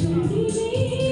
兄弟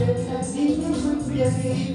Шесть, как зимний, бледный.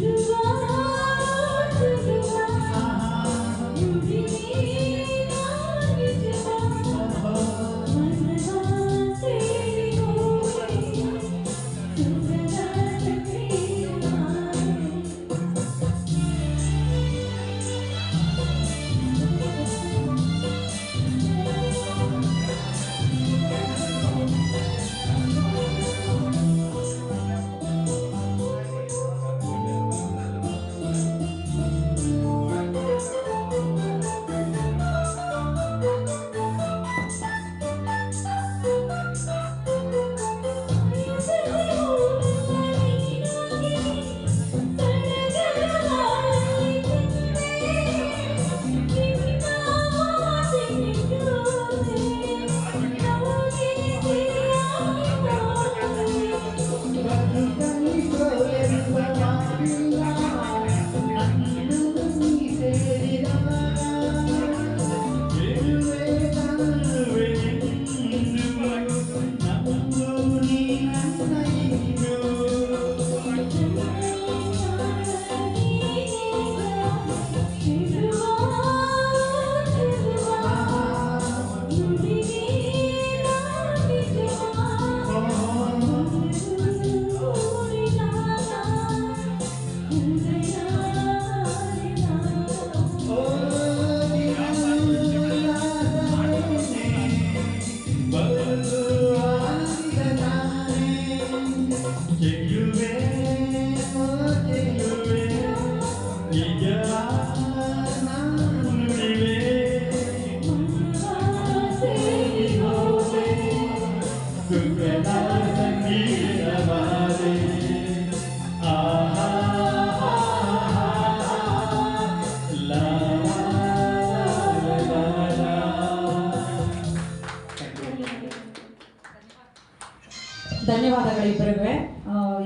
ಇಬ್ಬರಿಗೂ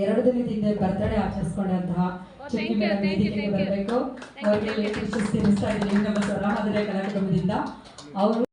ಎರಡು ದಿನದ ಹಿಂದೆ ಬರ್ತ್ಡೇ ಆಚರಿಸ್ಕೊಂಡಂತಹ ಚಿಕ್ಕಿ ಮೇಡಮ್ ವೇದಿಕೆಗೆ ಬರಬೇಕು. ಅವರಿಗೆ ವಿಶೇಷ ತಿಳಿಸ್ತಾ ಇದ್ದೀನಿ. ನಮ್ಮ ಸ್ವರ ಮಾದರಿಯ ಕಲಾ ಕುಟುಂಬದಿಂದ ಅವರು